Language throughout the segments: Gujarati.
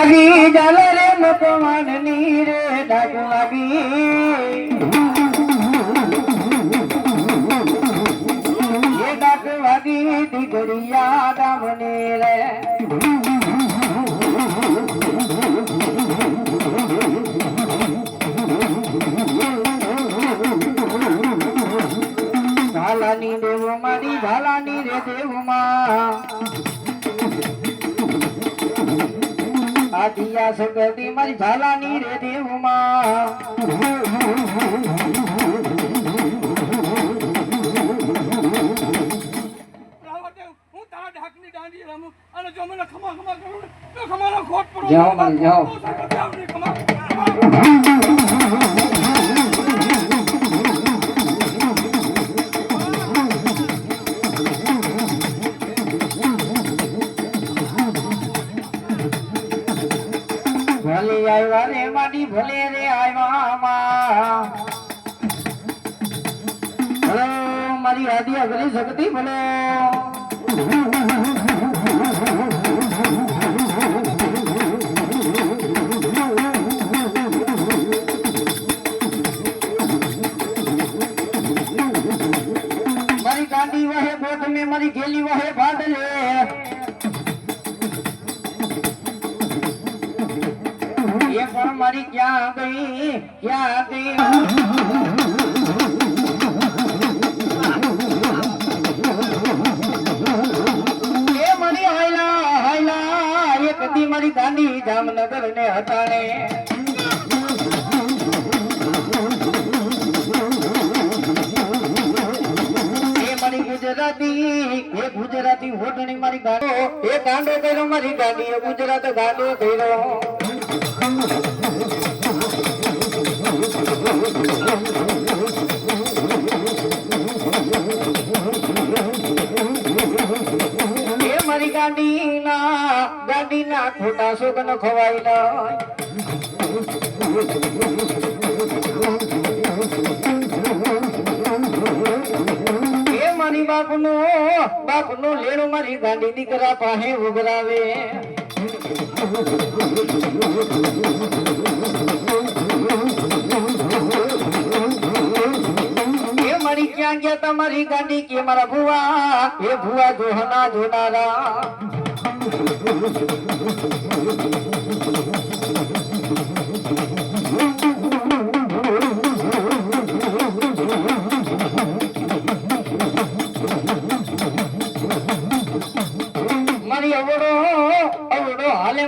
લાગી જલ રે મકવાનની રે ડાક લાગી એ ડાક વાગી દીકરિયા ગામને રે ઝાલાની દેવ મારી ઝાલાની રે દેવમાં આદિયા સગતી મારી ઝાલાની રે દેવમાં રાવણ હું આવ્યા રે માડી ભલે રે આવ્યા મારી આદિ ભલે સગતી ભલો. પણ મારી ક્યાં ગઈ ક્યાં ગઈ. ગુજરાતી, એ ગુજરાતી હોટણી મારી ગાંડો. એ ગાંડો કર્યો મારી ગાંધી ગુજરાત ગાંડો કર્યો. મારી ગાડીના ગાડીના ખોટા સુગન ખવાઈ લય મારી બાપનો મારી ગાડી દીકરા પાસે ઉઘરાવે. ક્યાં ગયા તમારી ગાડી કે મારા ભુવા, એ ભુવા જોહના જોનારા.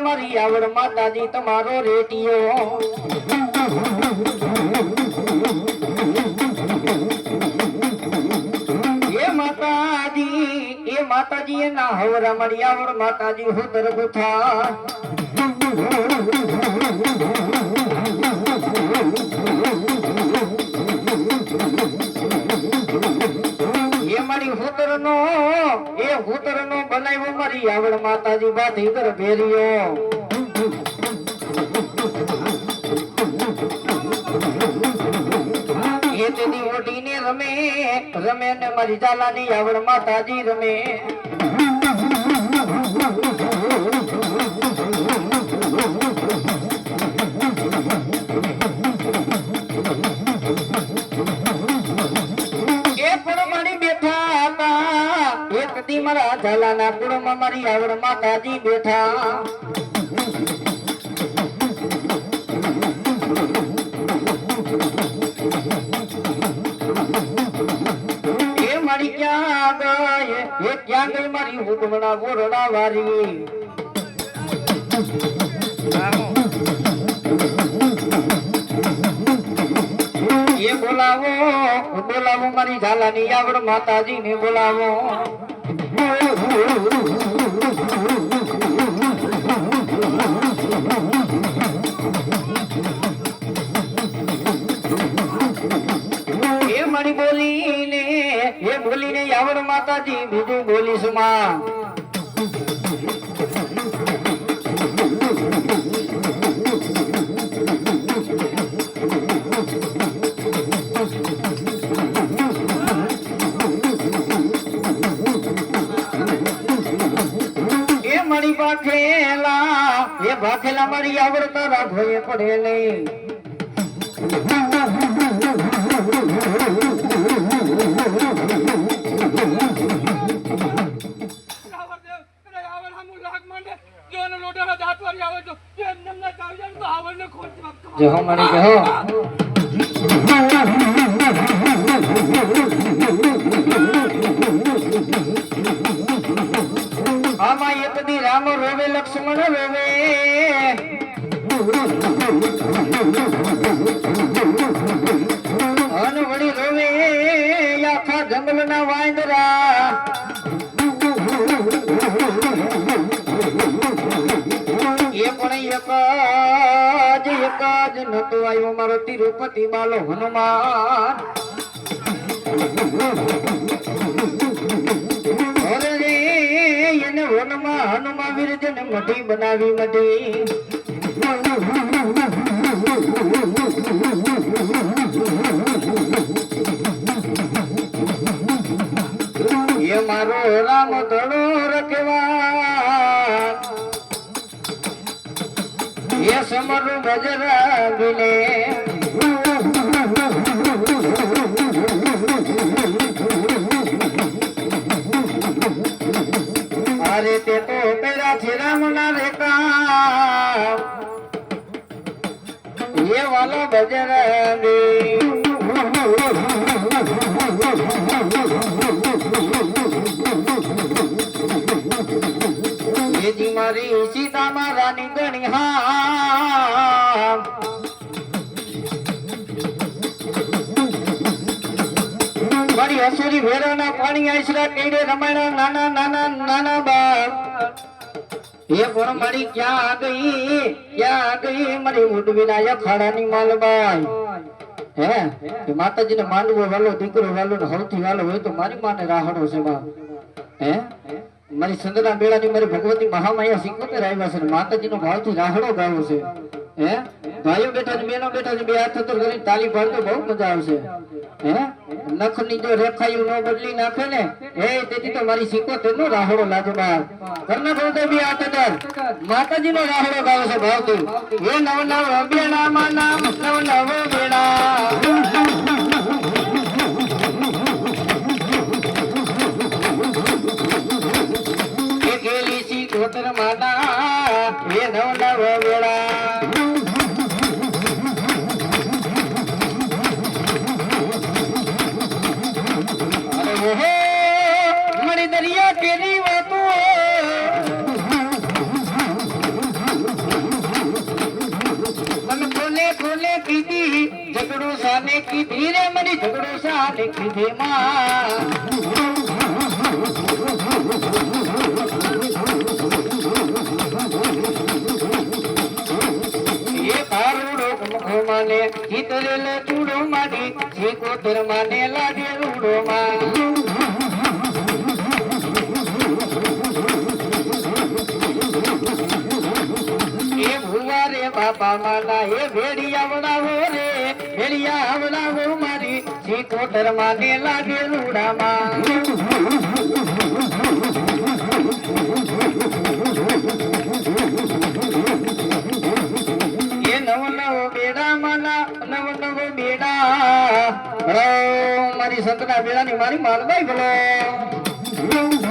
મારી આવડ માતાજી, તમારો રેટિયો. માતાજી એના હવરા મળી આવડ માતાજી હુદર ગુથા. એ માતાજી બાથી કર તેની ઓઢીને રમે રમે ને મારી જાલાની આવડ માતાજી રમે. મારી ઝાલાના કુળમાં મારી આવડ માતાજી બેઠા. ગઈ મારી હુકમણા ગોરડા વારી. એ બોલાવો બોલાવો મારી ઝાલાની આવડ માતાજી ને બોલાવો. વેલા મારી આવડતા રાખવો એ પડે નહીં રાવણ દેવ, અરે રાવણ હામું ને આમાં એક દી રામ રોવે, લક્ષ્મણ રોવે. અનવડી રોવે, આખા જંગલના વાંદરા. એ પણ એક જ એક જ નતો આવ્યો મારો તિરુપતિ બાલો હનુમાન. વનમાં હનુમાન વીરજને મઢી બનાવી મઢી. એ મારો રામ ધડો રખવા. એ સમર બજરાગીને અરે મારી સીતા મારાની ગણી હા મારી હસુરી ભેરાના પાણી આશરા કઈ રમાયણા નાના નાના નાના બાપ એ પણ મારી ક્યાં ગઈ? ક્યાં ગઈ? મારી ઉડવીના અખાડાની માલબાઈ. હે? કે માતાજીને માંડવો વાલો, દીકરો વાલો ને સૌથી વાલો હોય તો મારી માને રાહડો છે બા હે? મારી સંદના મેળાની મારી ભગવતી મહામાયા સિંકોતેર આવ્યા છે માતાજીનો ભાવથી રાહડો ગાવો છે. હે? ભાઈઓ બેઠા છે, બહેનો બેઠા છે, બે હાથ થતો કરીને તાલી પાડતો બહુ મજા આવશે. હે? નખની જો રેખાયું ન બદલી નાખે ને, એ તેથી તો મારી સિંકોતેર તેનો રાહડો લાગે બાર. ઘરના બોલતો બે હાથ હતા માતાજીનો રાહડો ગાવે છે ભાવથી. હે, નવ નવ બેડામાં નામ, નવ નવ બેડા માતા ઝઘડો કીધી ચૂડો માડી રે બાપા માના એ ભેડિયા વડાવો રે ભેડિયા વડાવો મારી માં માને લાગે નવ નવ બેડા માના નવ નવ બેડા મારી સંતના બેડાની મારી માલબાઈ ભલો